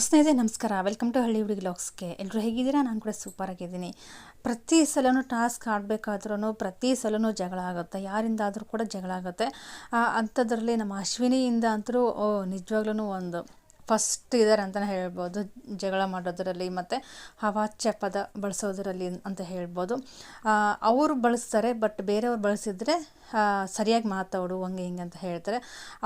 ಸ್ನೇಹಿತರೆ, ನಮಸ್ಕಾರ. Welcome to ಹಳ್ಳಿ ಹುಡುಗಿ ಲಾಗ್ಸ್ಗೆ ಎಲ್ಲರೂ ಹೇಗಿದ್ದೀರಾ? ನಾನು ಕೂಡ ಸೂಪರ್ ಆಗಿದ್ದೀನಿ. ಪ್ರತಿ ಸಲವೂ ಟಾಸ್ಕ್ ಆಡಬೇಕಾದ್ರೂ ಪ್ರತಿ ಸಲವೂ ಜಗಳ ಆಗುತ್ತೆ. ಯಾರಿಂದಾದರೂ ಕೂಡ ಜಗಳ ಆಗುತ್ತೆ. ಅಂಥದ್ರಲ್ಲಿ ನಮ್ಮ ಅಶ್ವಿನಿಯಿಂದ ಅಂತೂ ನಿಜವಾಗ್ಲೂ ಒಂದು ಫಸ್ಟ್ ಇದ್ದಾರೆ ಅಂತಲೇ ಹೇಳ್ಬೋದು. ಜಗಳ ಮಾಡೋದರಲ್ಲಿ ಮತ್ತು ಅವಾಚ್ಯ ಪದ ಬಳಸೋದರಲ್ಲಿ ಅಂತ ಹೇಳ್ಬೋದು. ಅವರು ಬಳಸ್ತಾರೆ ಬಟ್ ಬೇರೆಯವ್ರು ಬಳಸಿದರೆ ಸರಿಯಾಗಿ ಮಾತಾಡು ಹಂಗೆ ಹಿಂಗೆ ಅಂತ ಹೇಳ್ತಾರೆ.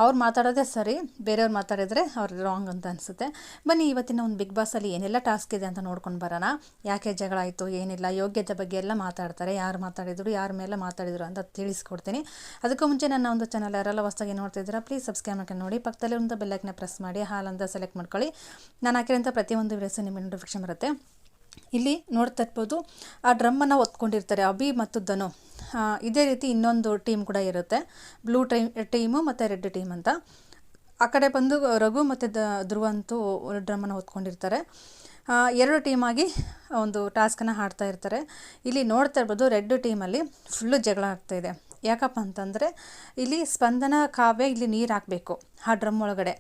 ಅವ್ರು ಮಾತಾಡೋದೇ ಸರಿ, ಬೇರೆಯವ್ರು ಮಾತಾಡಿದರೆ ಅವ್ರು ರಾಂಗ್ ಅಂತ ಅನಿಸುತ್ತೆ. ಬನ್ನಿ, ಇವತ್ತಿನ ಒಂದು ಬಿಗ್ ಬಾಸಲ್ಲಿ ಏನೆಲ್ಲ ಟಾಸ್ಕ್ ಇದೆ ಅಂತ ನೋಡ್ಕೊಂಡು ಬರೋಣ. ಯಾಕೆ ಜಗಳ ಆಯಿತು, ಏನಿಲ್ಲ, ಯೋಗ್ಯತೆ ಬಗ್ಗೆ ಎಲ್ಲ ಮಾತಾಡ್ತಾರೆ. ಯಾರು ಮಾತಾಡಿದ್ರು, ಯಾರ ಮೇಲೆ ಮಾತಾಡಿದ್ರು ಅಂತ ತಿಳಿಸ್ಕೊಡ್ತೀನಿ. ಅದಕ್ಕೂ ಮುಂಚೆ ನನ್ನ ಒಂದು ಚಾನಲ್ ಯಾರೆಲ್ಲ ಹೊಸದಾಗಿ ನೋಡ್ತಿದ್ದೀರಾ ಪ್ಲೀಸ್ ಸಬ್ಸ್ಕ್ರೈಬ್ ಮಾಡ್ಕೊಂಡು ನೋಡಿ. ಪಕ್ಕದಲ್ಲಿ ಒಂದು ಬೆಲ್ಲೈಕ್ನ ಪ್ರೆಸ್ ಮಾಡಿ. ಹಾಲ್ ಸೆಲೆಕ್ಟ್ ಮಾಡ್ಕೊಳ್ಳಿ. ನಾನು ಹಾಕಿರೋಂಥ ಪ್ರತಿಯೊಂದು ವಿಳಾಸ ನಿಮ್ಮ ನೋಟಿಫಿಕೇಶನ್ ಬರುತ್ತೆ. ಇಲ್ಲಿ ನೋಡ್ತಾ ಇರ್ಬೋದು ಆ ಡ್ರಮ್ಮನ್ನು ಒತ್ಕೊಂಡಿರ್ತಾರೆ ಅಭಿ ಮತ್ತು ಧನು. ಇದೇ ರೀತಿ ಇನ್ನೊಂದು ಟೀಮ್ ಕೂಡ ಇರುತ್ತೆ. ಬ್ಲೂ ಟೈಮ್ ಟೀಮು ಮತ್ತು ರೆಡ್ ಟೀಮ್ ಅಂತ. ಆ ಕಡೆ ಬಂದು ರಘು ಮತ್ತು ದ, ಧ್ರುವ ಅಂತೂ ಡ್ರಮ್ಮನ್ನು ಹೊತ್ಕೊಂಡಿರ್ತಾರೆ ಎರಡು ಟೀಮಾಗಿ ಒಂದು ಟಾಸ್ಕನ್ನು ಹಾಡ್ತಾ ಇರ್ತಾರೆ. ಇಲ್ಲಿ ನೋಡ್ತಾ ಇರ್ಬೋದು ರೆಡ್ ಟೀಮಲ್ಲಿ ಫುಲ್ಲು ಜಗಳ ಆಗ್ತಾಯಿದೆ ಯಾಕಪ್ಪ ಅಂತಂದರೆ ಇಲ್ಲಿ ಸ್ಪಂದನ ಕಾವ್ಯ ಇಲ್ಲಿ ನೀರು ಹಾಕಬೇಕು, ಆ ಡ್ರಮ್ ಒಳಗಡೆ.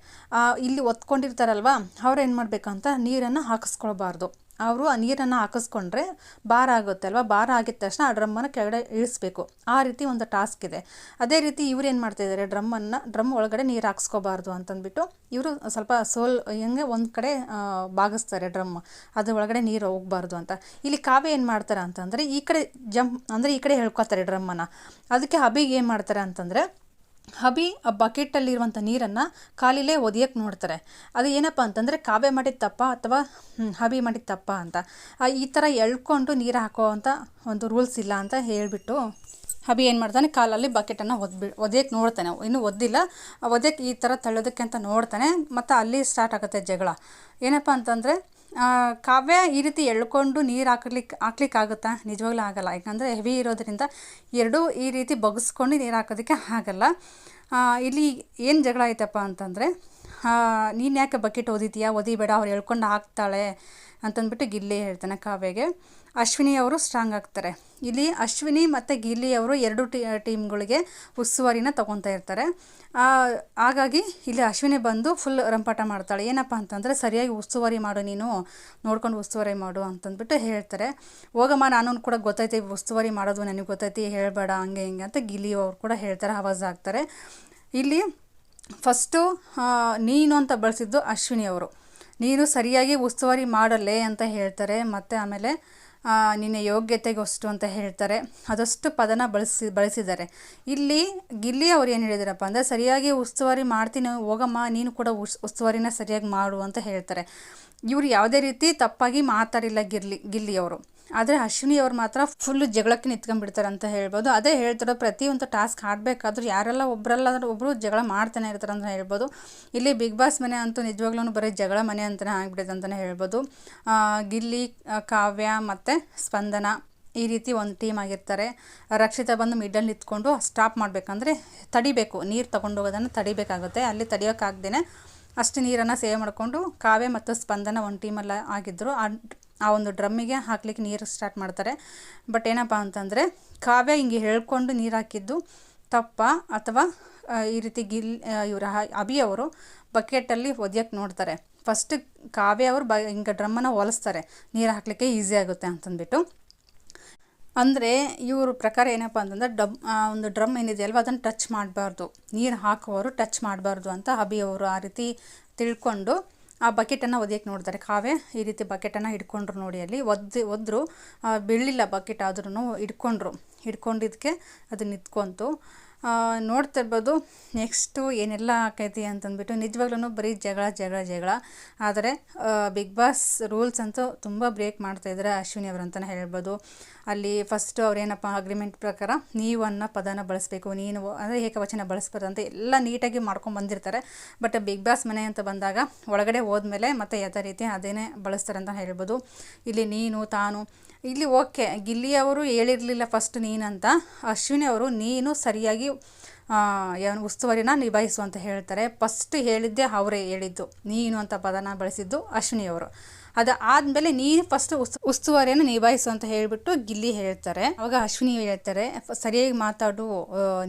ಇಲ್ಲಿ ಒತ್ಕೊಂಡಿರ್ತಾರಲ್ವ ಅವ್ರು ಏನು ಮಾಡಬೇಕಂತ ನೀರನ್ನು ಹಾಕಿಸ್ಕೊಳ್ಬಾರ್ದು. ಅವರು ಆ ನೀರನ್ನು ಹಾಕಿಸ್ಕೊಂಡ್ರೆ ಬಾರ ಆಗುತ್ತೆ ಅಲ್ವಾ? ಬಾರ ಆಗಿದ ತಕ್ಷಣ ಆ ಡ್ರಮ್ಮನ್ನು ಕೆಳಗಡೆ ಇಳಿಸ್ಬೇಕು. ಆ ರೀತಿ ಒಂದು ಟಾಸ್ಕ್ ಇದೆ. ಅದೇ ರೀತಿ ಇವ್ರು ಏನು ಮಾಡ್ತಾಯಿದ್ದಾರೆ ಡ್ರಮ್ಮನ್ನು ಡ್ರಮ್ ಒಳಗಡೆ ನೀರು ಹಾಕ್ಸ್ಕೋಬಾರ್ದು ಅಂತಂದ್ಬಿಟ್ಟು ಇವರು ಸ್ವಲ್ಪ ಸೋಲ್, ಹೆಂಗೆ ಒಂದು ಕಡೆ ಭಾಗಿಸ್ತಾರೆ ಬಾಗಿಸ್ತಾರೆ ಡ್ರಮ್. ಅದ್ರ ಒಳಗಡೆ ನೀರು ಹೋಗಬಾರ್ದು ಅಂತ. ಇಲ್ಲಿ ಕಾವ್ಯ ಏನು ಮಾಡ್ತಾರೆ ಅಂತಂದರೆ ಈ ಕಡೆ ಜಂಪ್, ಅಂದರೆ ಈ ಕಡೆ ಹೇಳ್ಕೊತಾರೆ ಡ್ರಮ್ಮನ್ನು ಅದಕ್ಕೆ ಹಬಿಗೆ ಏನು ಮಾಡ್ತಾರೆ ಅಂತಂದರೆ ಹಬಿ ಆ ಬಕೆಟಲ್ಲಿರುವಂಥ ನೀರನ್ನು ಕಾಲಿಲೇ ಒದಿಯಕ್ಕೆ ನೋಡ್ತಾರೆ. ಅದು ಏನಪ್ಪ ಅಂತಂದರೆ ಕಾವ್ಯ ಮಾಡಿದ ತಪ್ಪ ಅಥವಾ ಹಬಿ ಮಾಡಿದ ತಪ್ಪ ಅಂತ. ಈ ಥರ ಎಳ್ಕೊಂಡು ನೀರು ಹಾಕೋ ಅಂತ ಒಂದು ರೂಲ್ಸ್ ಇಲ್ಲ ಅಂತ ಹೇಳಿಬಿಟ್ಟು ಹಬಿ ಏನು ಮಾಡ್ತಾನೆ, ಕಾಲಲ್ಲಿ ಬಕೆಟನ್ನು ಒದ್ಬಿ ಒದೆಯಕ್ಕೆ ನೋಡ್ತಾನೆ. ಇನ್ನೂ ಒದ್ದಿಲ್ಲ. ಒದೆಯಕ್ಕೆ ಈ ಥರ ತಳ್ಳೋದಕ್ಕೆ ಅಂತ ನೋಡ್ತಾನೆ. ಮತ್ತು ಅಲ್ಲಿ ಸ್ಟಾರ್ಟ್ ಆಗುತ್ತೆ ಜಗಳ. ಏನಪ್ಪ ಅಂತಂದರೆ ಕಾವ್ಯ ಈ ರೀತಿ ಎಳ್ಕೊಂಡು ನೀರು ಹಾಕ್ಲಿಕ್ಕೆ ಆಗುತ್ತಾ ನಿಜವಾಗ್ಲೂ ಆಗಲ್ಲ. ಯಾಕಂದರೆ ಹೆವಿ ಇರೋದ್ರಿಂದ ಎರಡೂ ಈ ರೀತಿ ಬಗ್ಸ್ಕೊಂಡು ನೀರು ಹಾಕೋದಕ್ಕೆ ಆಗಲ್ಲ. ಇಲ್ಲಿ ಏನು ಜಗಳ ಆಯ್ತಪ್ಪ ಅಂತಂದರೆ ನೀನು ಯಾಕೆ ಬಕೆಟ್ ಒದಿತೀಯಾ ಒದಿಬೇಡ ಅವ್ರು ಎಳ್ಕೊಂಡು ಹಾಕ್ತಾಳೆ ಅಂತಂದ್ಬಿಟ್ಟು ಗಿಲ್ಲಿ ಹೇಳ್ತಾನೆ ಕಾವ್ಯಗೆ. ಅಶ್ವಿನಿ ಅವರು ಸ್ಟ್ರಾಂಗ್ ಆಗ್ತಾರೆ. ಇಲ್ಲಿ ಅಶ್ವಿನಿ ಮತ್ತು ಗಿಲ್ಲಿ ಅವರು ಎರಡು ಟೀ, ಟೀಮ್ಗಳಿಗೆ ಉಸ್ತುವಾರಿನ ತೊಗೊತಾ ಇರ್ತಾರೆ. ಹಾಗಾಗಿ ಇಲ್ಲಿ ಅಶ್ವಿನಿ ಬಂದು ಫುಲ್ ರಂಪಾಟ ಮಾಡ್ತಾಳೆ. ಏನಪ್ಪ ಅಂತಂದರೆ, ಸರಿಯಾಗಿ ಉಸ್ತುವಾರಿ ಮಾಡು ನೀನು, ನೋಡ್ಕೊಂಡು ಉಸ್ತುವಾರಿ ಮಾಡು ಅಂತಂದ್ಬಿಟ್ಟು ಹೇಳ್ತಾರೆ. ಹೋಗಮ್ಮ ನಾನು ಕೂಡ ಗೊತ್ತೈತಿ, ಉಸ್ತುವಾರಿ ಮಾಡೋದು ನನಗೆ ಗೊತ್ತೈತಿ, ಹೇಳಬೇಡ, ಹಂಗೆ, ಹಿಂಗೆ ಅಂತ ಗಿಲ್ಲಿ ಅವರು ಕೂಡ ಹೇಳ್ತಾರೆ, ಆವಾಜ್ ಆಗ್ತಾರೆ ಇಲ್ಲಿ ಫಸ್ಟು ನೀನು ಅಂತ ಬಳಸಿದ್ದು ಅಶ್ವಿನಿ ಅವರು. ನೀನು ಸರಿಯಾಗಿ ಉಸ್ತುವಾರಿ ಮಾಡಲ್ಲೇ ಅಂತ ಹೇಳ್ತಾರೆ. ಮತ್ತು ಆಮೇಲೆ ನಿನ್ನ ಯೋಗ್ಯತೆಗೆ ಅಷ್ಟು ಅಂತ ಹೇಳ್ತಾರೆ. ಅದಷ್ಟು ಪದನ ಬಳಸಿ, ಬಳಸಿದ್ದಾರೆ. ಇಲ್ಲಿ ಗಿಲ್ಲಿ ಅವ್ರು ಏನು ಹೇಳಿದಾರಪ್ಪ ಅಂದರೆ, ಸರಿಯಾಗಿ ಉಸ್ತುವಾರಿ ಮಾಡ್ತೀನಿ, ಹೋಗಮ್ಮ, ನೀನು ಕೂಡ ಉಸ್, ಉಸ್ತುವಾರಿನ ಸರಿಯಾಗಿ ಮಾಡು ಅಂತ ಹೇಳ್ತಾರೆ. ಇವರು ಯಾವುದೇ ರೀತಿ ತಪ್ಪಾಗಿ ಮಾತಾಡಿಲ್ಲ ಗಿರ್ಲಿ, ಗಿಲ್ಲಿ ಅವರು. ಆದರೆ ಅಶ್ವಿನಿ ಅವ್ರು ಮಾತ್ರ ಫುಲ್ ಜಗಳಕ್ಕೆ ನಿಂತ್ಕೊಂಡ್ಬಿಡ್ತಾರೆ ಅಂತ ಹೇಳ್ಬೋದು. ಅದೇ ಹೇಳ್ತಾರೋ ಪ್ರತಿಯೊಂದು ಟಾಸ್ಕ್ ಆಡಬೇಕಾದ್ರೂ ಯಾರೆಲ್ಲ ಒಬ್ಬರಲ್ಲ ಒಬ್ಬರು ಜಗಳ ಮಾಡ್ತಾನೆ ಇರ್ತಾರೆ ಅಂತ ಹೇಳ್ಬೋದು. ಇಲ್ಲಿ ಬಿಗ್ ಬಾಸ್ ಮನೆ ಅಂತೂ ನಿಜವಾಗ್ಲೂ ಬರೀ ಜಗಳ ಮನೆ ಅಂತಲೇ ಆಗ್ಬಿಟ್ಟಿದೆ ಅಂತಲೇ ಹೇಳ್ಬೋದು. ಗಿಲ್ಲಿ ಕಾವ್ಯ ಮತ್ತು ಸ್ಪಂದನ ಈ ರೀತಿ ಒಂದು ಟೀಮ್ ಆಗಿರ್ತಾರೆ. ರಕ್ಷಿತ ಬಂದು ಮಿಡಲ್ ನಿಂತ್ಕೊಂಡು ಸ್ಟಾಪ್ ಮಾಡಬೇಕಂದ್ರೆ ತಡಿಬೇಕು. ನೀರು ತಗೊಂಡು ಹೋಗೋದನ್ನು ತಡಿಬೇಕಾಗುತ್ತೆ. ಅಲ್ಲಿ ತಡಿಯೋಕ್ಕಾಗ್ದೇ ಅಷ್ಟು ನೀರನ್ನು ಸೇವ್ ಮಾಡಿಕೊಂಡು ಕಾವ್ಯ ಮತ್ತು ಸ್ಪಂದನ ಒಂದು ಟೀಮಲ್ಲ ಆಗಿದ್ದರು ಆ ಒಂದು ಡ್ರಮ್ಮಿಗೆ ಹಾಕ್ಲಿಕ್ಕೆ ನೀರು ಸ್ಟಾರ್ಟ್ ಮಾಡ್ತಾರೆ. ಬಟ್ ಏನಪ್ಪ ಅಂತಂದರೆ, ಕಾವ್ಯ ಹಿಂಗೆ ಹೇಳ್ಕೊಂಡು ನೀರು ಹಾಕಿದ್ದು ತಪ್ಪ ಅಥವಾ ಈ ರೀತಿ ಗಿಲ್ ಇವರ ಅಭಿ ಅವರು ಬಕೆಟಲ್ಲಿ ಒದ್ಯಕ್ಕೆ ನೋಡ್ತಾರೆ. ಫಸ್ಟ್ ಕಾವ್ಯ ಅವರು ಬ, ಹಿಂಗೆ ಡ್ರಮ್ಮನ್ನು ಹೊಲಿಸ್ತಾರೆ. ನೀರು ಹಾಕಲಿಕ್ಕೆ ಈಸಿ ಆಗುತ್ತೆ ಅಂತಂದ್ಬಿಟ್ಟು. ಅಂದರೆ ಇವ್ರ ಪ್ರಕಾರ ಏನಪ್ಪ ಅಂತಂದರೆ, ಡಬ್ ಒಂದು ಡ್ರಮ್ ಏನಿದೆ ಅಲ್ವಾ, ಅದನ್ನು ಟಚ್ ಮಾಡಬಾರ್ದು. ನೀರು ಹಾಕುವವರು ಟಚ್ ಮಾಡಬಾರ್ದು ಅಂತ ಅಭಿ ಅವರು ಆ ರೀತಿ ತಿಳ್ಕೊಂಡು ಆ ಬಕೆಟನ್ನು ಒದಿಯಕ್ಕೆ ನೋಡ್ತಾರೆ. ಕಾವೇ ಈ ರೀತಿ ಬಕೆಟನ್ನು ಹಿಡ್ಕೊಂಡ್ರು ನೋಡಿ ಅಲ್ಲಿ. ಒದ್ದು ಒದ್ರು ಬೀಳಲಿಲ್ಲ ಬಕೆಟ್ ಆದ್ರೂ ಹಿಡ್ಕೊಂಡ್ರು. ಹಿಡ್ಕೊಂಡಿದ್ದಕ್ಕೆ ಅದು ನಿಂತ್ಕೊಂತು. ನೋಡ್ತಾ ಇರ್ಬೋದು. ನೆಕ್ಸ್ಟು ಏನೆಲ್ಲ ಆಕೈತಿ ಅಂತಂದ್ಬಿಟ್ಟು ನಿಜವಾಗ್ಲೂ ಬರೀ ಜಗಳ ಜಗಳ ಜಗಳ. ಆದರೆ ಬಿಗ್ ಬಾಸ್ ರೂಲ್ಸ್ ಅಂತೂ ತುಂಬ ಬ್ರೇಕ್ ಮಾಡ್ತಾಯಿದ್ದಾರೆ ಅಶ್ವಿನಿ ಅವರು ಅಂತಲೇ ಹೇಳ್ಬೋದು. ಅಲ್ಲಿ ಫಸ್ಟು ಅವ್ರೇನಪ್ಪ ಅಗ್ರಿಮೆಂಟ್ ಪ್ರಕಾರ ನೀವು ಅನ್ನೋ ಪದನ ಬಳಸಬೇಕು, ನೀನು ಅಂದರೆ ಏಕವಚನ ಬಳಸ್ಬಾರ್ದು ಅಂತ ಎಲ್ಲ ನೀಟಾಗಿ ಮಾಡ್ಕೊಂಡು ಬಂದಿರ್ತಾರೆ. ಬಟ್ ಬಿಗ್ ಬಾಸ್ ಮನೆ ಅಂತ ಬಂದಾಗ ಒಳಗಡೆ ಹೋದ್ಮೇಲೆ ಮತ್ತೆ ಯಾವುದೇ ರೀತಿ ಅದೇನೇ ಬಳಸ್ತಾರೆ ಅಂತ ಹೇಳ್ಬೋದು. ಇಲ್ಲಿ ನೀನು, ತಾನು ಇಲ್ಲಿ ಓಕೆ ಗಿಲ್ಲಿಯವರು ಹೇಳಿರಲಿಲ್ಲ ಫಸ್ಟ್ ನೀನಂತ. ಅಶ್ವಿನಿ ಅವರು, ನೀನು ಸರಿಯಾಗಿ ಏನು ಉಸ್ತುವಾರಿನ ನಿಭಾಯಿಸು ಅಂತ ಹೇಳ್ತಾರೆ. ಫಸ್ಟ್ ಹೇಳಿದ್ದೆ ಅವರೇ ಹೇಳಿದ್ದು, ನೀನು ಅಂತ ಪದನ ಬಳಸಿದ್ದು ಅಶ್ವಿನಿ ಅವರು. ಅದು ಆದಮೇಲೆ ನೀನು ಫಸ್ಟ್ ಉಸ್, ಉಸ್ತುವಾರಿಯನ್ನು ನಿಭಾಯಿಸು ಅಂತ ಹೇಳಿಬಿಟ್ಟು ಗಿಲ್ಲಿ ಹೇಳ್ತಾರೆ. ಅವಾಗ ಅಶ್ವಿನಿ ಹೇಳ್ತಾರೆ ಸರಿಯಾಗಿ ಮಾತಾಡು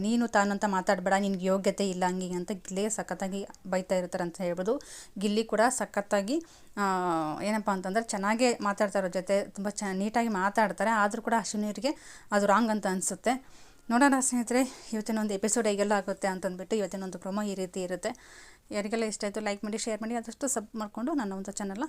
ನೀನು ತಾನು ಅಂತ ಮಾತಾಡಬೇಡ, ನಿನ್ಗೆ ಯೋಗ್ಯತೆ ಇಲ್ಲ ಹಂಗೆ ಅಂತ ಗಿಲ್ಲಿಗೆ ಸಖತ್ತಾಗಿ ಬೈತಾ ಇರ್ತಾರೆ ಅಂತ ಹೇಳ್ಬೋದು. ಗಿಲ್ಲಿ ಕೂಡ ಸಖತ್ತಾಗಿ ಏನಪ್ಪ ಅಂತಂದ್ರೆ ಚೆನ್ನಾಗೇ ಮಾತಾಡ್ತಾರ ಅವ್ರ ಜೊತೆ, ತುಂಬ ಚ, ನೀಟಾಗಿ ಮಾತಾಡ್ತಾರೆ. ಆದರೂ ಕೂಡ ಅಶ್ವಿನಿಯರಿಗೆ ಅದು ರಾಂಗ್ ಅಂತ ಅನಿಸುತ್ತೆ. ನೋಡೋಣ ಸ್ನೇಹಿತರೆ ಇವತ್ತಿನ ಒಂದು ಎಪಿಸೋಡ್ ಹೇಗೆಲ್ಲ ಆಗುತ್ತೆ ಅಂತಂದ್ಬಿಟ್ಟು ಇವತ್ತಿನ ಒಂದು ಪ್ರೊಮೋ ಈ ರೀತಿ ಇರುತ್ತೆ. ಯಾರಿಗೆಲ್ಲ ಇಷ್ಟ ಆಯಿತು ಲೈಕ್ ಮಾಡಿ ಶೇರ್ ಮಾಡಿ, ಆದಷ್ಟು ಸಬ್ ಮಾಡಿಕೊಂಡು ನನ್ನ ಒಂದು ಚಾನಲ್ನ